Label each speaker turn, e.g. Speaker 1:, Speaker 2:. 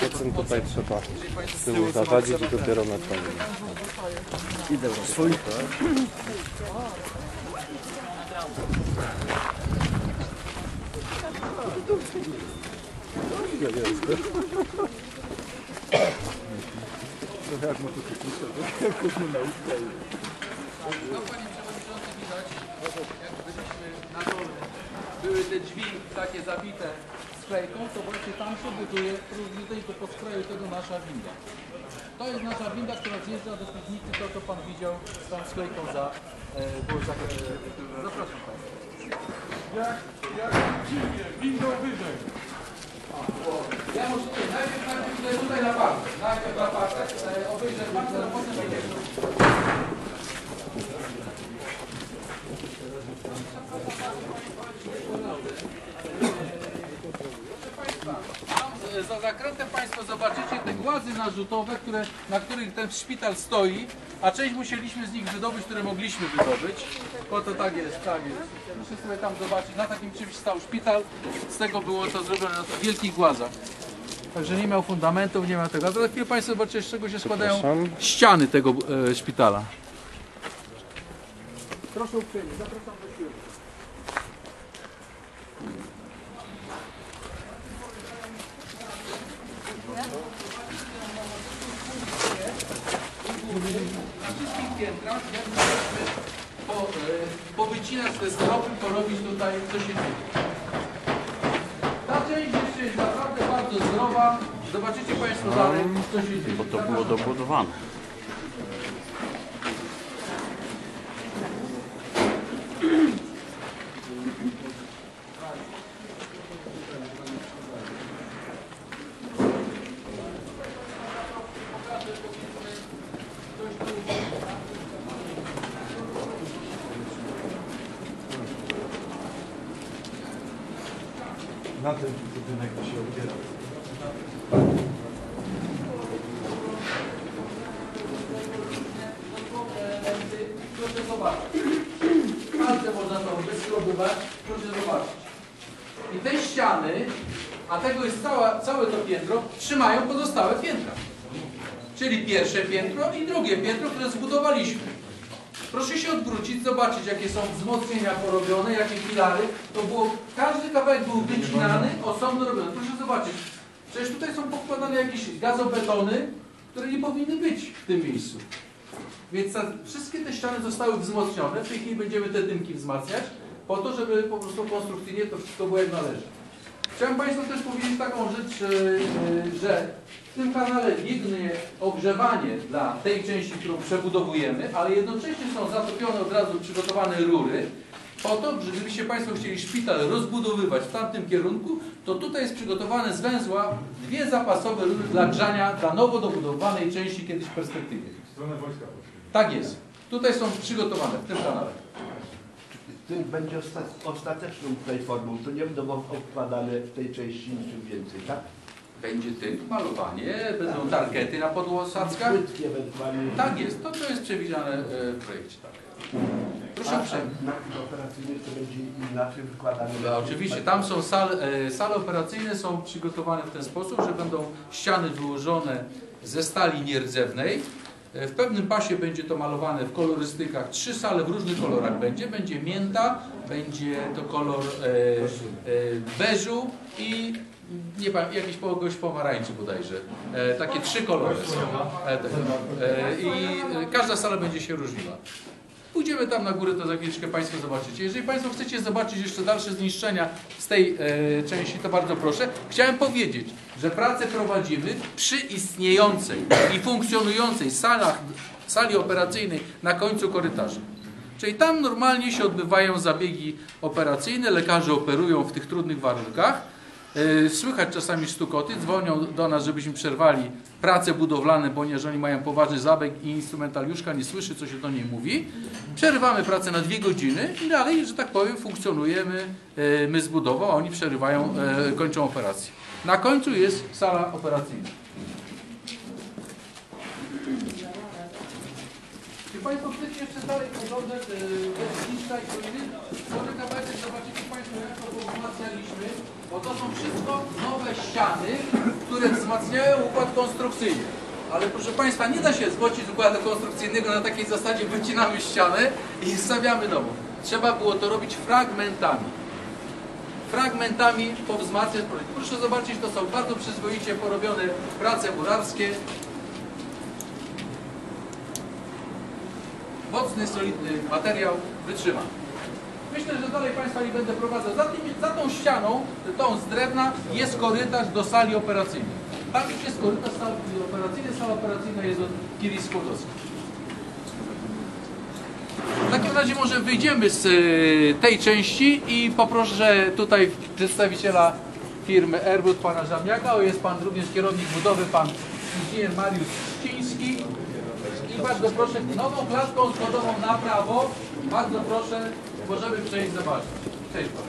Speaker 1: Piecem tutaj trzeba z tyłu zawadzić i dopiero na koniec. Idę swój.
Speaker 2: Panie przewodniczący widać, jak byliśmy na dole, były te drzwi takie zabite sklejką, to właśnie tam się buduje różnicę pod skraju tego nasza winda. To jest nasza winda, która zjeżdża do piwnicy, to co pan widział z tą sklejką za, e, za e, Zapraszam państwa.
Speaker 3: Jak, jak dziwnie, windą wyżej.
Speaker 2: Ja muszę najpierw, najpierw tutaj na parter. Najpierw na parter, e, obejrzę parter, a potem będziemy. Tam e, za zakrętem Państwo zobaczycie te głazy narzutowe, które, na których ten szpital stoi, a część musieliśmy z nich wydobyć, które mogliśmy wydobyć. Bo to tak jest, tak jest. Proszę sobie tam zobaczyć, na takim czymś stał szpital, z tego było to zrobione na wielkich głazach. Także nie miał fundamentów, nie miał tego. A za chwilę Państwo zobaczycie, z czego się składają ściany tego e, szpitala. Proszę uprzejmie, zapraszam do siebie. Mogliśmy po, e, powycinać te stropy, porobić tutaj, co się dzieje. Ta część jeszcze jest naprawdę bardzo zdrowa. Zobaczycie Państwo dalej, co się dzieje.
Speaker 4: Bo to było dobudowane.
Speaker 3: Na ten budynek się opiera.
Speaker 2: Proszę zobaczyć. Można to wyskrobywać. Proszę zobaczyć. I te ściany, a tego jest cała, całe to piętro, trzymają pozostałe piętra. Czyli pierwsze piętro i drugie piętro, które zbudowaliśmy. Proszę się odwrócić, zobaczyć jakie są wzmocnienia porobione, jakie filary. To było, każdy kawałek był wycinany, osobno robiony. Proszę zobaczyć. Przecież tutaj są pokładane jakieś gazobetony, które nie powinny być w tym miejscu. Więc ta, wszystkie te ściany zostały wzmocnione. W tej chwili będziemy te dymki wzmacniać, po to, żeby po prostu konstrukcyjnie to wszystko było jak należy. Chciałem Państwu też powiedzieć taką rzecz, e, e, że w tym kanale biegnie ogrzewanie dla tej części, którą przebudowujemy, ale jednocześnie są zatopione od razu przygotowane rury, po to, że gdybyście Państwo chcieli szpital rozbudowywać w tamtym kierunku, to tutaj jest przygotowane z węzła dwie zapasowe rury dla grzania dla nowo dobudowanej części kiedyś w perspektywie.
Speaker 3: W stronę wojska.
Speaker 2: Tak jest. Tutaj są przygotowane w tym kanale.
Speaker 5: Tym będzie osta- ostateczną tutaj formą, to nie będą obkładane w tej części niczym więcej, tak?
Speaker 2: Będzie tynk, malowanie, będą targety na podłosackach.
Speaker 5: Płytki ewentualnie.
Speaker 2: Tak jest, to, to jest przewidziane e, w projekcie. Tak. Proszę uprzejmie.
Speaker 5: na operacyjnych to będzie inaczej wykładane.
Speaker 2: No, oczywiście, tam są sal, e, sale operacyjne są przygotowane w ten sposób, że będą ściany wyłożone ze stali nierdzewnej. E, W pewnym pasie będzie to malowane w kolorystykach. Trzy sale w różnych kolorach będzie. Będzie mięta, będzie to kolor e, e, beżu i nie pamiętam, jakiś gość pomarańczy bodajże. E, takie trzy kolory są. E, tak. e, I e, każda sala będzie się różniła. Pójdziemy tam na górę, to za chwileczkę Państwo zobaczycie. Jeżeli Państwo chcecie zobaczyć jeszcze dalsze zniszczenia z tej e, części, to bardzo proszę. Chciałem powiedzieć, że pracę prowadzimy przy istniejącej i funkcjonującej salach, sali operacyjnej na końcu korytarza. Czyli tam normalnie się odbywają zabiegi operacyjne, lekarze operują w tych trudnych warunkach. E, Słychać czasami stukoty, dzwonią do nas, żebyśmy przerwali prace budowlane, ponieważ oni mają poważny zabieg i instrumentariuszka nie słyszy, co się do niej mówi. Przerywamy pracę na dwie godziny i dalej, że tak powiem, funkcjonujemy e, my z budową, a oni przerywają, e, kończą operację. Na końcu jest sala operacyjna. Czy Państwo chcecie jeszcze dalej bez lista i zobaczycie Bo to są wszystko które wzmacniają układ konstrukcyjny. Ale proszę Państwa, nie da się zbocić z układu konstrukcyjnego na takiej zasadzie, wycinamy ścianę i stawiamy nową. Trzeba było to robić fragmentami. Fragmentami powzmacniać. Proszę zobaczyć, to są bardzo przyzwoicie porobione prace murarskie. Mocny, solidny materiał, wytrzyma. Myślę, że dalej Państwa nie będę prowadzał. Za, tym, za tą ścianą, tą z drewna, jest korytarz do sali operacyjnej. Tam jest korytarz sali operacyjnej. Sala operacyjna jest od Kiri Skłodowskiej. W takim razie może wyjdziemy z y, tej części i poproszę tutaj przedstawiciela firmy Airbus, pana Żamniaka. O, jest pan również kierownik budowy, pan inżynier Mariusz Ściński. I bardzo proszę, nową klatką schodową na prawo. Bardzo proszę, możemy przejść zobaczyć. Cześć pan.